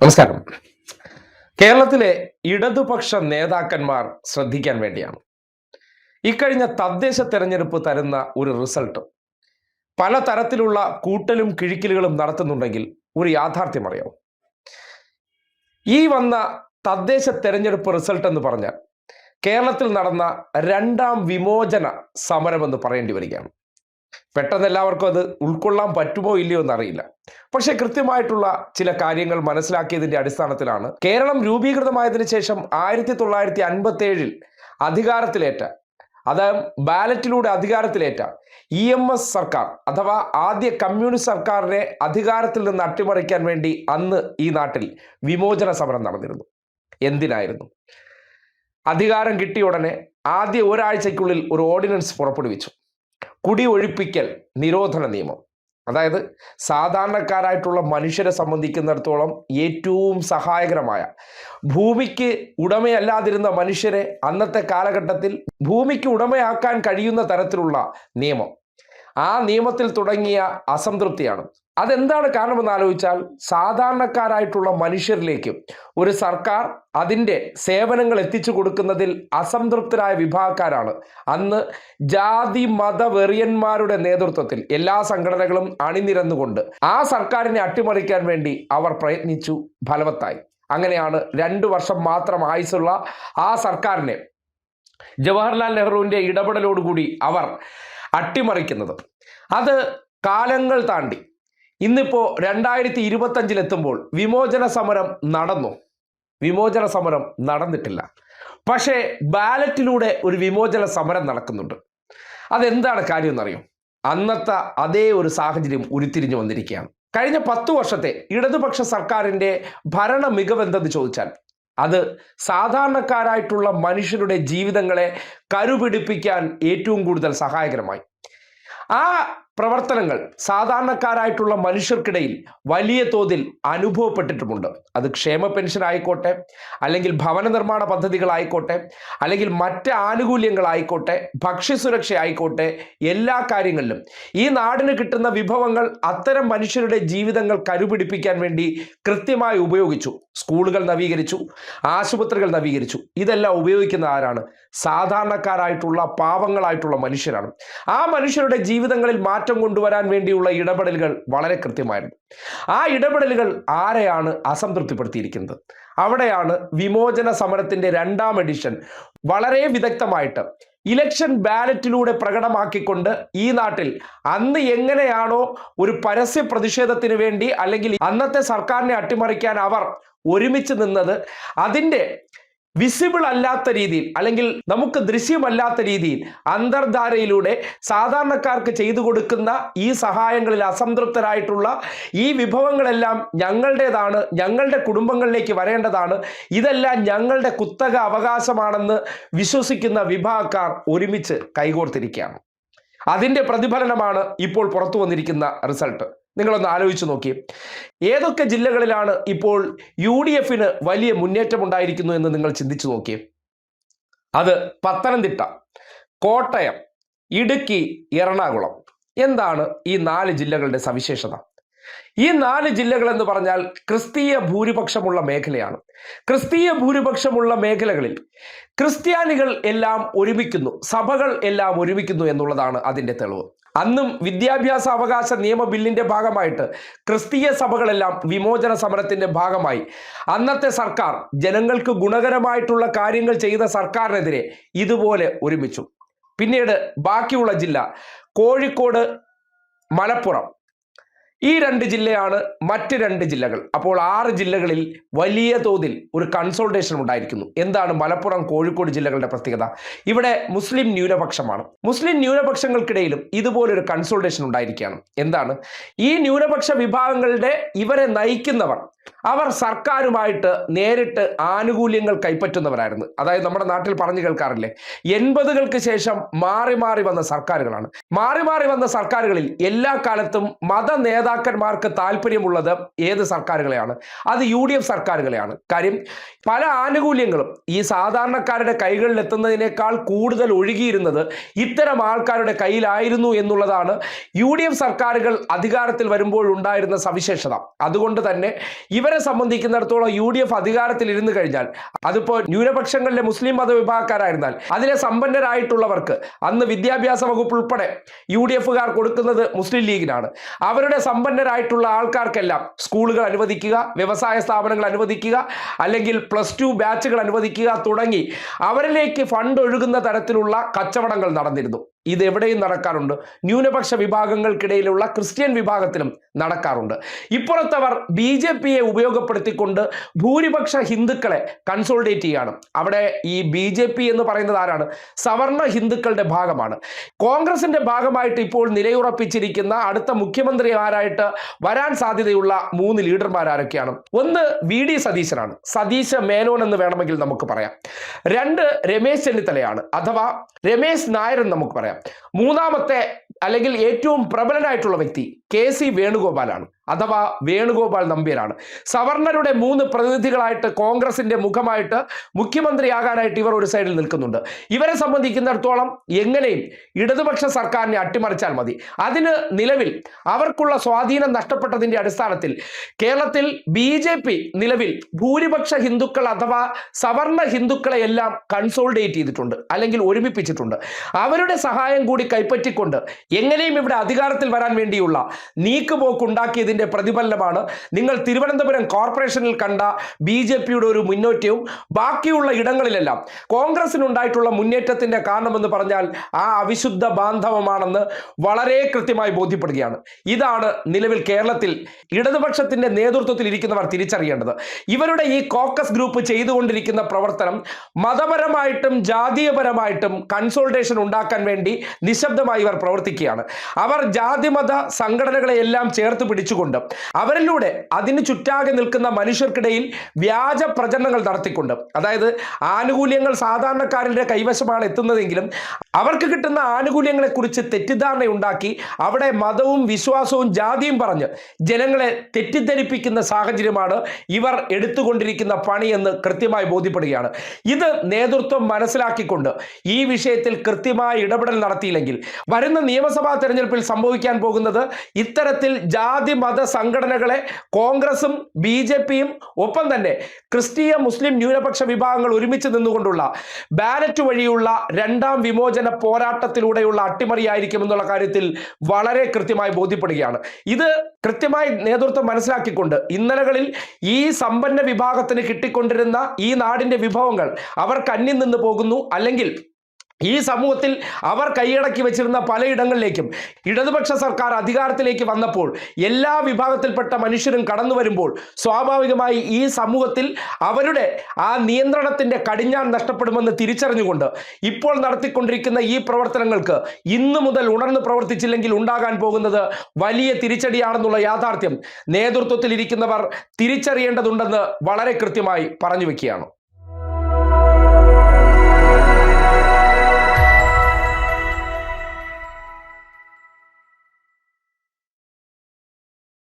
നമസ്കാരം. കേരളത്തിലെ ഇടതുപക്ഷ നേതാക്കന്മാർ ശ്രദ്ധിക്കാൻ വേണ്ടിയാണ്. ഇക്കഴിഞ്ഞ തദ്ദേശ തെരഞ്ഞെടുപ്പ് തരുന്ന ഒരു റിസൾട്ട് പല തരത്തിലുള്ള കൂട്ടലും കിഴിക്കലുകളും നടത്തുന്നുണ്ടെങ്കിൽ ഒരു യാഥാർത്ഥ്യം അറിയാവും. ഈ വന്ന തദ്ദേശ തെരഞ്ഞെടുപ്പ് റിസൾട്ട് എന്ന് പറഞ്ഞാൽ കേരളത്തിൽ നടന്ന രണ്ടാം വിമോചന സമരം എന്ന് പറയേണ്ടി വരികയാണ്. പെട്ടെന്ന് എല്ലാവർക്കും അത് ഉൾക്കൊള്ളാൻ പറ്റുമോ ഇല്ലയോ എന്നറിയില്ല. പക്ഷേ കൃത്യമായിട്ടുള്ള ചില കാര്യങ്ങൾ മനസ്സിലാക്കിയതിന്റെ അടിസ്ഥാനത്തിലാണ് കേരളം രൂപീകൃതമായതിനു ശേഷം ആയിരത്തി തൊള്ളായിരത്തി അൻപത്തി ഏഴിൽ അധികാരത്തിലേറ്റ അത് ബാലറ്റിലൂടെ അധികാരത്തിലേറ്റ ഇ എം എസ് സർക്കാർ അഥവാ ആദ്യ കമ്മ്യൂണിസ്റ്റ് സർക്കാരിനെ അധികാരത്തിൽ നിന്ന് അട്ടിമറിക്കാൻ വേണ്ടി അന്ന് ഈ നാട്ടിൽ വിമോചന സമരം നടന്നിരുന്നു. എന്തിനായിരുന്നു? അധികാരം കിട്ടിയ ഉടനെ ആദ്യ ഒരാഴ്ചയ്ക്കുള്ളിൽ ഒരു ഓർഡിനൻസ് പുറപ്പെടുവിച്ചു. കുടി ഒഴിപ്പിക്കൽ നിരോധന നിയമം. അതായത് സാധാരണക്കാരായിട്ടുള്ള മനുഷ്യരെ സംബന്ധിക്കുന്നിടത്തോളം ഏറ്റവും സഹായകരമായ ഭൂമിക്ക് ഉടമയല്ലാതിരുന്ന മനുഷ്യരെ അന്നത്തെ കാലഘട്ടത്തിൽ ഭൂമിക്ക് ഉടമയാക്കാൻ കഴിയുന്ന തരത്തിലുള്ള നിയമം. ആ നിയമത്തിൽ തുടങ്ങിയ അസംതൃപ്തിയാണ്. അതെന്താണ് കാരണമെന്ന് ആലോചിച്ചാൽ സാധാരണക്കാരായിട്ടുള്ള മനുഷ്യരിലേക്ക് ഒരു സർക്കാർ അതിന്റെ സേവനങ്ങൾ എത്തിച്ചു കൊടുക്കുന്നതിൽ അസംതൃപ്തരായ വിഭാഗക്കാരാണ്. അന്ന് ജാതി മത വെറിയന്മാരുടെ നേതൃത്വത്തിൽ എല്ലാ സംഘടനകളും അണിനിരന്നുകൊണ്ട് ആ സർക്കാരിനെ അട്ടിമറിക്കാൻ വേണ്ടി അവർ പ്രയത്നിച്ചു ഫലവത്തായി. അങ്ങനെയാണ് രണ്ടു വർഷം മാത്രം ആയുസുള്ള ആ സർക്കാരിനെ ജവഹർലാൽ നെഹ്റുവിന്റെ ഇടപെടലോടുകൂടി അവർ അട്ടിമറിക്കുന്നത്. അത് കാലങ്ങൾ താണ്ടി ഇന്നിപ്പോൾ രണ്ടായിരത്തി ഇരുപത്തഞ്ചിലെത്തുമ്പോൾ വിമോചന സമരം നടന്നു. വിമോചന സമരം നടന്നിട്ടില്ല. പക്ഷേ ബാലറ്റിലൂടെ ഒരു വിമോചന സമരം നടക്കുന്നുണ്ട്. അതെന്താണ് കാര്യം എന്നറിയും? അന്നത്തെ അതേ ഒരു സാഹചര്യം ഉരുത്തിരിഞ്ഞു വന്നിരിക്കുകയാണ്. കഴിഞ്ഞ പത്തു വർഷത്തെ ഇടതുപക്ഷ സർക്കാരിന്റെ ഭരണ മികവെന്തെന്ന് ചോദിച്ചാൽ അത് സാധാരണക്കാരായിട്ടുള്ള മനുഷ്യരുടെ ജീവിതങ്ങളെ കരുപിടിപ്പിക്കാൻ ഏറ്റവും കൂടുതൽ സഹായകരമായി. ആ പ്രവർത്തനങ്ങൾ സാധാരണക്കാരായിട്ടുള്ള മനുഷ്യർക്കിടയിൽ വലിയ തോതിൽ അനുഭവപ്പെട്ടിട്ടുമുണ്ട്. അത് ക്ഷേമ പെൻഷൻ ആയിക്കോട്ടെ അല്ലെങ്കിൽ ഭവന നിർമ്മാണ പദ്ധതികളായിക്കോട്ടെ അല്ലെങ്കിൽ മറ്റ് ആനുകൂല്യങ്ങളായിക്കോട്ടെ ഭക്ഷ്യസുരക്ഷ ആയിക്കോട്ടെ എല്ലാ കാര്യങ്ങളിലും. ഈ നാടിന് കിട്ടുന്ന വിഭവങ്ങൾ അത്തരം മനുഷ്യരുടെ ജീവിതങ്ങൾ കരുപിടിപ്പിക്കാൻ വേണ്ടി കൃത്യമായി ഉപയോഗിച്ചു. സ്കൂളുകൾ നവീകരിച്ചു ആശുപത്രികൾ നവീകരിച്ചു. ഇതെല്ലാം ഉപയോഗിക്കുന്ന ആരാണ്? സാധാരണക്കാരായിട്ടുള്ള പാവങ്ങളായിട്ടുള്ള മനുഷ്യരാണ്. ആ മനുഷ്യരുടെ ജീവിതങ്ങളിൽ മാറ്റം കൊണ്ടുവരാൻ വേണ്ടിയുള്ള ഇടപെടലുകൾ വളരെ കൃത്യമായിരുന്നു. ആ ഇടപെടലുകൾ ആരെയാണ് അസംതൃപ്തിപ്പെടുത്തിയിരിക്കുന്നത്? അവിടെയാണ് വിമോചന സമരത്തിന്റെ രണ്ടാം എഡിഷൻ വളരെ വിദഗ്ധമായിട്ട് ഇലക്ഷൻ ബാലറ്റിലൂടെ പ്രകടമാക്കിക്കൊണ്ട് ഈ നാട്ടിൽ അന്ന് എങ്ങനെയാണോ ഒരു പരസ്യ പ്രതിഷേധത്തിന് വേണ്ടി അല്ലെങ്കിൽ അന്നത്തെ സർക്കാരിനെ അട്ടിമറിക്കാൻ അവർ ഒരുമിച്ച് നിന്നത് അതിന്റെ വിസിബിൾ അല്ലാത്ത രീതിയിൽ അല്ലെങ്കിൽ നമുക്ക് ദൃശ്യമല്ലാത്ത രീതിയിൽ അന്തർധാരയിലൂടെ സാധാരണക്കാർക്ക് ചെയ്തു കൊടുക്കുന്ന ഈ സഹായങ്ങളിൽ അസംതൃപ്തരായിട്ടുള്ള ഈ വിഭവങ്ങളെല്ലാം ഞങ്ങളുടേതാണ് ഞങ്ങളുടെ കുടുംബങ്ങളിലേക്ക് വരേണ്ടതാണ്. ഇതെല്ലാം ഞങ്ങളുടെ കുത്തക അവകാശമാണെന്ന് വിശ്വസിക്കുന്ന വിഭാഗക്കാർ ഒരുമിച്ച് കൈകോർത്തിരിക്കുകയാണ്. അതിന്റെ പ്രതിഫലനമാണ് ഇപ്പോൾ പുറത്തു വന്നിരിക്കുന്ന റിസൾട്ട്. നിങ്ങളൊന്ന് ആലോചിച്ച് നോക്കി. ഏതൊക്കെ ജില്ലകളിലാണ് ഇപ്പോൾ യു ഡി എഫിന് വലിയ മുന്നേറ്റം ഉണ്ടായിരിക്കുന്നു എന്ന് നിങ്ങൾ ചിന്തിച്ചു നോക്കി? അത് പത്തനംതിട്ട കോട്ടയം ഇടുക്കി എറണാകുളം. എന്താണ് ഈ നാല് ജില്ലകളുടെ സവിശേഷത? ഈ നാല് ജില്ലകൾ എന്ന് പറഞ്ഞാൽ ക്രിസ്തീയ ഭൂരിപക്ഷമുള്ള മേഖലയാണ്. ക്രിസ്തീയ ഭൂരിപക്ഷമുള്ള മേഖലകളിൽ ക്രിസ്ത്യാനികൾ എല്ലാം ഒരുമിക്കുന്നു സഭകൾ എല്ലാം ഒരുമിക്കുന്നു എന്നുള്ളതാണ് അതിന്റെ തെളിവ്. അന്നും വിദ്യാഭ്യാസ അവകാശ നിയമ ബില്ലിന്റെ ഭാഗമായിട്ട് ക്രിസ്തീയ സഭകളെല്ലാം വിമോചന സമരത്തിന്റെ ഭാഗമായി. അന്നത്തെ സർക്കാർ ജനങ്ങൾക്ക് ഗുണകരമായിട്ടുള്ള കാര്യങ്ങൾ ചെയ്ത സർക്കാരിനെതിരെ ഇതുപോലെ ഒരുമിച്ചു. പിന്നീട് ബാക്കിയുള്ള ജില്ല കോഴിക്കോട് മലപ്പുറം. ഈ രണ്ട് ജില്ലയാണ് മറ്റ് രണ്ട് ജില്ലകൾ. അപ്പോൾ ആറ് ജില്ലകളിൽ വലിയ തോതിൽ ഒരു കൺസോൾട്ടേഷൻ ഉണ്ടായിരിക്കുന്നു. എന്താണ് മലപ്പുറം കോഴിക്കോട് ജില്ലകളുടെ പ്രത്യേകത? ഇവിടെ മുസ്ലിം ന്യൂനപക്ഷമാണ്. മുസ്ലിം ന്യൂനപക്ഷങ്ങൾക്കിടയിലും ഇതുപോലൊരു കൺസോൾട്ടേഷൻ ഉണ്ടായിരിക്കുകയാണ്. എന്താണ്? ഈ ന്യൂനപക്ഷ വിഭാഗങ്ങളുടെ ഇവരെ നയിക്കുന്നവർ അവർ സർക്കാരുമായിട്ട് നേരിട്ട് ആനുകൂല്യങ്ങൾ കൈപ്പറ്റുന്നവരായിരുന്നു. അതായത് നമ്മുടെ നാട്ടിൽ പറഞ്ഞു കേൾക്കാറില്ലേ എൺപതുകൾക്ക് ശേഷം മാറി മാറി വന്ന സർക്കാരുകളാണ്. മാറി മാറി വന്ന സർക്കാരുകളിൽ എല്ലാ കാലത്തും മത നേതാക്കന്മാർക്ക് താല്പര്യമുള്ളത് ഏത് സർക്കാരുകളെയാണ്? അത് യു ഡി എഫ് സർക്കാരുകളെയാണ്. കാര്യം പല ആനുകൂല്യങ്ങളും ഈ സാധാരണക്കാരുടെ കൈകളിൽ എത്തുന്നതിനേക്കാൾ കൂടുതൽ ഒഴുകിയിരുന്നത് ഇത്തരം ആൾക്കാരുടെ കയ്യിലായിരുന്നു എന്നുള്ളതാണ് യു ഡി എഫ് സർക്കാരുകൾ അധികാരത്തിൽ വരുമ്പോൾ ഉണ്ടായിരുന്ന സവിശേഷത. അതുകൊണ്ട് തന്നെ ഇവരെ സംബന്ധിക്കുന്നിടത്തോളം യു ഡി എഫ് അധികാരത്തിൽ ഇരുന്ന് കഴിഞ്ഞാൽ അതിപ്പോൾ ന്യൂനപക്ഷങ്ങളിലെ മുസ്ലിം മതവിഭാഗക്കാരായിരുന്നാൽ അതിലെ സമ്പന്നരായിട്ടുള്ളവർക്ക് അന്ന് വിദ്യാഭ്യാസ വകുപ്പ് ഉൾപ്പെടെ യു ഡി എഫുകാർ കൊടുക്കുന്നത് മുസ്ലിം ലീഗിനാണ്. അവരുടെ സമ്പന്നരായിട്ടുള്ള ആൾക്കാർക്കെല്ലാം സ്കൂളുകൾ അനുവദിക്കുക വ്യവസായ സ്ഥാപനങ്ങൾ അനുവദിക്കുക അല്ലെങ്കിൽ പ്ലസ് ടു ബാച്ചുകൾ അനുവദിക്കുക തുടങ്ങി അവരിലേക്ക് ഫണ്ട് ഒഴുകുന്ന തരത്തിലുള്ള കച്ചവടങ്ങൾ നടന്നിരുന്നു. ഇത് എവിടെയും നടക്കാറുണ്ട്. ന്യൂനപക്ഷ വിഭാഗങ്ങൾക്കിടയിലുള്ള ക്രിസ്ത്യൻ വിഭാഗത്തിലും നടക്കാറുണ്ട്. ഇപ്പുറത്തവർ ബി ജെ പിയെ ഉപയോഗപ്പെടുത്തിക്കൊണ്ട് ഭൂരിപക്ഷ ഹിന്ദുക്കളെ കൺസോൾഡേറ്റ് ചെയ്യാണ്. അവിടെ ഈ ബി ജെ പി എന്ന് പറയുന്നത് ആരാണ്? സവർണ ഹിന്ദുക്കളുടെ ഭാഗമാണ്. കോൺഗ്രസിന്റെ ഭാഗമായിട്ട് ഇപ്പോൾ നിലയുറപ്പിച്ചിരിക്കുന്ന അടുത്ത മുഖ്യമന്ത്രി ആരായിട്ട് വരാൻ സാധ്യതയുള്ള മൂന്ന് ലീഡർമാർ ആരൊക്കെയാണ്? ഒന്ന് വി ഡി സതീശനാണ്. സതീശ മേനോൻ എന്ന് വേണമെങ്കിൽ നമുക്ക് പറയാം. രണ്ട് രമേശ് ചെന്നിത്തലയാണ്. അഥവാ രമേശ് നായർ എന്ന് നമുക്ക് പറയാം. മൂന്നാമത്തെ അല്ലെങ്കിൽ ഏറ്റവും പ്രബലനായിട്ടുള്ള വ്യക്തി കെ സി വേണുഗോപാലാണ്. അഥവാ വേണുഗോപാൽ നമ്പ്യരാണ്. സവർണരുടെ മൂന്ന് പ്രതിനിധികളായിട്ട് കോൺഗ്രസിന്റെ മുഖമായിട്ട് മുഖ്യമന്ത്രിയാകാനായിട്ട് ഇവർ ഒരു സൈഡിൽ നിൽക്കുന്നുണ്ട്. ഇവരെ സംബന്ധിക്കുന്നിടത്തോളം എങ്ങനെയും ഇടതുപക്ഷ സർക്കാരിനെ അട്ടിമറിച്ചാൽ മതി. അതിന് നിലവിൽ അവർക്കുള്ള സ്വാധീനം നഷ്ടപ്പെട്ടതിന്റെ അടിസ്ഥാനത്തിൽ കേരളത്തിൽ ബി നിലവിൽ ഭൂരിപക്ഷ ഹിന്ദുക്കൾ അഥവാ സവർണ ഹിന്ദുക്കളെ എല്ലാം കൺസോൾഡേറ്റ് ചെയ്തിട്ടുണ്ട്. അല്ലെങ്കിൽ ഒരുമിപ്പിച്ചിട്ടുണ്ട്. അവരുടെ സഹായം കൂടി കൈപ്പറ്റിക്കൊണ്ട് എങ്ങനെയും ഇവിടെ അധികാരത്തിൽ വരാൻ വേണ്ടിയുള്ള നീക്കുപോക്ക് ഉണ്ടാക്കിയതിന്റെ പ്രതിഫലനമാണ്. നിങ്ങൾ തിരുവനന്തപുരം കോർപ്പറേഷനിൽ കണ്ട ബി ജെ പിയുടെ ഒരു മുന്നേറ്റവും ബാക്കിയുള്ള ഇടങ്ങളിലെല്ലാം. കോൺഗ്രസിനുണ്ടായിട്ടുള്ള മുന്നേറ്റത്തിന്റെ കാരണമെന്ന് പറഞ്ഞാൽ ആ അവിശുദ്ധ ബാന്ധവമാണെന്ന് വളരെ കൃത്യമായി ബോധ്യപ്പെടുകയാണ്. ഇതാണ് നിലവിൽ കേരളത്തിൽ ഇടതുപക്ഷത്തിന്റെ നേതൃത്വത്തിൽ ഇരിക്കുന്നവർ തിരിച്ചറിയേണ്ടത്. ഇവരുടെ ഈ കോക്കസ് ഗ്രൂപ്പ് ചെയ്തുകൊണ്ടിരിക്കുന്ന പ്രവർത്തനം മതപരമായിട്ടും ജാതീയപരമായിട്ടും കൺസോൾട്ടേഷൻ ഉണ്ടാക്കാൻ വേണ്ടി നിശബ്ദമായി ഇവർ പ്രവർത്തിക്കുകയാണ്. അവർ ജാതിമത സംഘടനകളെ എല്ലാം ചേർത്ത് പിടിച്ചുകൊണ്ട് അവരിലൂടെ അതിന് ചുറ്റാകെ നിൽക്കുന്ന മനുഷ്യർക്കിടയിൽ വ്യാജ പ്രചരണങ്ങൾ നടത്തിക്കൊണ്ട്. അതായത് ആനുകൂല്യങ്ങൾ സാധാരണക്കാരുടെ കൈവശമാണ് എത്തുന്നതെങ്കിലും അവർക്ക് കിട്ടുന്ന ആനുകൂല്യങ്ങളെക്കുറിച്ച് തെറ്റിദ്ധാരണ ഉണ്ടാക്കി അവിടെ മതവും വിശ്വാസവും ജാതിയും പറഞ്ഞ് ജനങ്ങളെ തെറ്റിദ്ധരിപ്പിക്കുന്ന സാഹചര്യമാണ് ഇവർ എടുത്തുകൊണ്ടിരിക്കുന്ന പണിയെന്ന് കൃത്യമായി ബോധ്യപ്പെടുകയാണ്. ഇത് നേതൃത്വം മനസ്സിലാക്കിക്കൊണ്ട് ഈ വിഷയത്തിൽ കൃത്യമായ ഇടപെടൽ നടത്തിയില്ലെങ്കിൽ വരുന്ന നിയമസഭാ തെരഞ്ഞെടുപ്പിൽ സംഭവിക്കാൻ പോകുന്നത് ഇത്തരത്തിൽ ജാതി മത സംഘടനകളെ കോൺഗ്രസും ബി ജെ പിയും ഒപ്പം തന്നെ ക്രിസ്തീയ മുസ്ലിം ന്യൂനപക്ഷ വിഭാഗങ്ങൾ ഒരുമിച്ച് നിന്നുകൊണ്ടുള്ള ബാലറ്റ് വഴിയുള്ള രണ്ടാം വിമോചന പോരാട്ടത്തിലൂടെയുള്ള അട്ടിമറിയായിരിക്കും എന്നുള്ള കാര്യത്തിൽ വളരെ കൃത്യമായി ബോധ്യപ്പെടുകയാണ്. ഇത് കൃത്യമായി നേതൃത്വം മനസ്സിലാക്കിക്കൊണ്ട് ഇന്നലകളിൽ ഈ സമ്പന്ന വിഭാഗത്തിന് കിട്ടിക്കൊണ്ടിരുന്ന ഈ നാടിന്റെ വിഭവങ്ങൾ അവർക്ക് അന്യം നിന്ന് പോകുന്നു. അല്ലെങ്കിൽ ഈ സമൂഹത്തിൽ അവർ കൈയടക്കി വെച്ചിരുന്ന പലയിടങ്ങളിലേക്കും ഇടതുപക്ഷ സർക്കാർ അധികാരത്തിലേക്ക് വന്നപ്പോൾ എല്ലാ വിഭാഗത്തിൽപ്പെട്ട മനുഷ്യരും കടന്നു വരുമ്പോൾ സ്വാഭാവികമായി ഈ സമൂഹത്തിൽ അവരുടെ ആ നിയന്ത്രണത്തിന്റെ കടിഞ്ഞാൻ നഷ്ടപ്പെടുമെന്ന് തിരിച്ചറിഞ്ഞുകൊണ്ട് ഇപ്പോൾ നടത്തിക്കൊണ്ടിരിക്കുന്ന ഈ പ്രവർത്തനങ്ങൾക്ക് ഇന്നു മുതൽ ഉണർന്ന് പ്രവർത്തിച്ചില്ലെങ്കിൽ ഉണ്ടാകാൻ പോകുന്നത് വലിയ തിരിച്ചടിയാണെന്നുള്ള യാഥാർത്ഥ്യം നേതൃത്വത്തിൽ ഇരിക്കുന്നവർ തിരിച്ചറിയേണ്ടതുണ്ടെന്ന് വളരെ കൃത്യമായി പറഞ്ഞു വെക്കുകയാണ്.